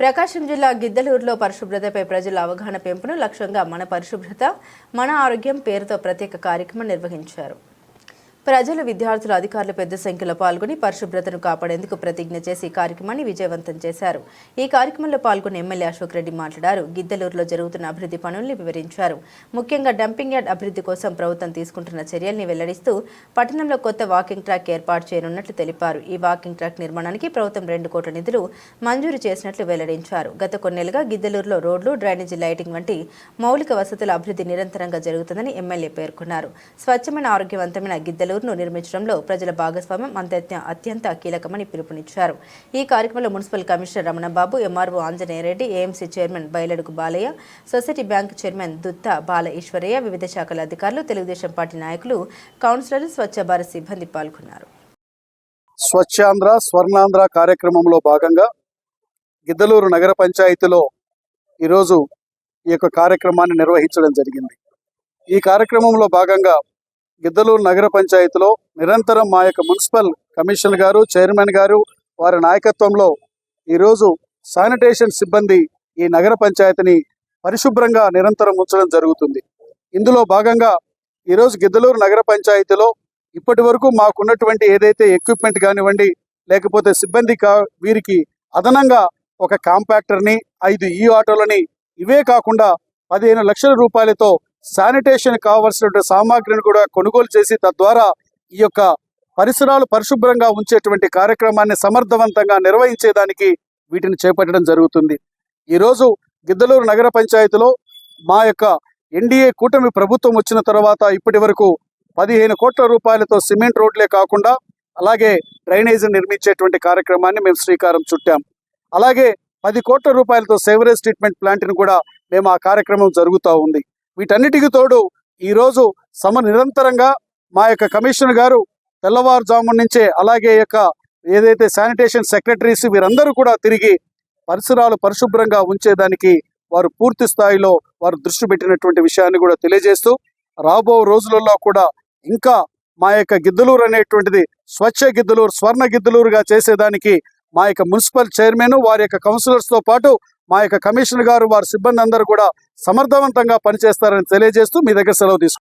ప్రకాశం జిల్లా గిద్దలూరులో పరిశుభ్రతపై ప్రజల అవగాహన పెంపును లక్ష్యంగా మన పరిశుభ్రత మన ఆరోగ్యం పేరుతో ప్రత్యేక కార్యక్రమం నిర్వహించారు. ప్రజలు విద్యార్థులు అధికారులు పెద్ద సంఖ్యలో పాల్గొని పరిశుభ్రతను కాపాడేందుకు ప్రతిజ్ఞ చేసి కార్యక్రమాన్ని విజయవంతం చేశారు. ఈ కార్యక్రమంలో పాల్గొన్న ఎమ్మెల్యే అశోక్ రెడ్డి మాట్లాడారు. గిద్దలూరులో జరుగుతున్న అభివృద్ధి పనుల్ని వివరించారు. ముఖ్యంగా డంపింగ్ యార్డ్ అభివృద్ధి కోసం ప్రభుత్వం తీసుకుంటున్న చర్యల్ని వెల్లడిస్తూ పట్టణంలో కొత్త వాకింగ్ ట్రాక్ ఏర్పాటు చేయనున్నట్లు తెలిపారు. ఈ వాకింగ్ ట్రాక్ నిర్మాణానికి ప్రభుత్వం రెండు కోట్ల నిధులు మంజూరు చేసినట్లు వెల్లడించారు. గత కొన్నేళ్ళుగా గిద్దలూరులో రోడ్లు డ్రైనేజీ లైటింగ్ వంటి మౌలిక వసతుల అభివృద్ధి నిరంతరంగా జరుగుతుందని ఎమ్మెల్యే పేర్కొన్నారు. స్వచ్ఛమైన ఆరోగ్యవంతమైన గిద్దలూరును నిర్మించడంలో ప్రజల భాగస్వామ్యం అంతత్య అత్యంత కీలకమని పిలుపునిచ్చారు. ఈ కార్యక్రమంలో municipal commissioner Ramanababu MRO Anjaneyareddy AMC chairman బయలడుగు Balayya society bank chairman Dutta Bala Eshwarayya వివిధ శాఖల అధికారులు తెలుగుదేశం పార్టీ నాయకులు కౌన్సిలర్లు స్వచ్ఛ భారత్ సిబ్బంది పాల్గొన్నారు. స్వచ్ఛాంధ్ర స్వర్ణాంధ్ర కార్యక్రమంలో భాగంగా గిద్దలూరు నగర పంచాయతీలో ఈరోజు ఈ యొక్క కార్యక్రమాన్ని నిర్వహించడం జరిగింది. ఈ కార్యక్రమంలో భాగంగా గిద్దలూరు నగర పంచాయతీలో నిరంతరం మా యొక్క మున్సిపల్ కమిషనర్ గారు చైర్మన్ గారు వారి నాయకత్వంలో ఈరోజు శానిటేషన్ సిబ్బంది ఈ నగర పంచాయతీని పరిశుభ్రంగా నిరంతరం ఉంచడం జరుగుతుంది. ఇందులో భాగంగా ఈరోజు గిద్దలూరు నగర పంచాయతీలో ఇప్పటి వరకు మాకున్నటువంటి ఏదైతే ఎక్విప్మెంట్ కానివ్వండి లేకపోతే సిబ్బంది కా వీరికి అదనంగా ఒక కాంపాక్టర్ని ఐదు ఈ ఆటోలని ఇవే కాకుండా పదిహేను లక్షల రూపాయలతో శానిటేషన్ కావాల్సినటువంటి సామాగ్రిని కూడా కొనుగోలు చేసి తద్వారా ఈ యొక్క పరిసరాలు పరిశుభ్రంగా ఉంచేటువంటి కార్యక్రమాన్ని సమర్థవంతంగా నిర్వహించేదానికి వీటిని చేపట్టడం జరుగుతుంది. ఈరోజు గిద్దలూరు నగర పంచాయతీలో మా యొక్క ఎన్డీఏ కూటమి ప్రభుత్వం వచ్చిన తర్వాత ఇప్పటి వరకు పదిహేను కోట్ల రూపాయలతో సిమెంట్ రోడ్లే కాకుండా అలాగే డ్రైనేజీని నిర్మించేటువంటి కార్యక్రమాన్ని మేము శ్రీకారం చుట్టాం. అలాగే పది కోట్ల రూపాయలతో సేవరేజ్ ట్రీట్మెంట్ ప్లాంట్ని కూడా మేము ఆ కార్యక్రమం జరుగుతూ ఉంది. వీటన్నిటికి తోడు ఈరోజు సమ నిరంతరంగా మా యొక్క కమిషనర్ గారు తెల్లవారుజాము నుంచే అలాగే యొక్క ఏదైతే శానిటేషన్ సెక్రటరీస్ వీరందరూ కూడా తిరిగి పరిసరాలు పరిశుభ్రంగా ఉంచేదానికి వారు పూర్తి స్థాయిలో వారు దృష్టి పెట్టినటువంటి విషయాన్ని కూడా తెలియజేస్తూ రాబో రోజులలో కూడా ఇంకా మా యొక్క గిద్దలూరు అనేటువంటిది స్వచ్ఛ గిద్దలూరు స్వర్ణ గిద్దలూరుగా చేసేదానికి మా యొక్క మున్సిపల్ చైర్మన్ వారి యొక్క కౌన్సిలర్స్తో పాటు మా యొక్క కమిషనర్ గారు వారి సిబ్బంది అందరూ కూడా సమర్థవంతంగా పనిచేస్తారని తెలియజేస్తూ మీ దగ్గర సెలవు తీసుకుంటాం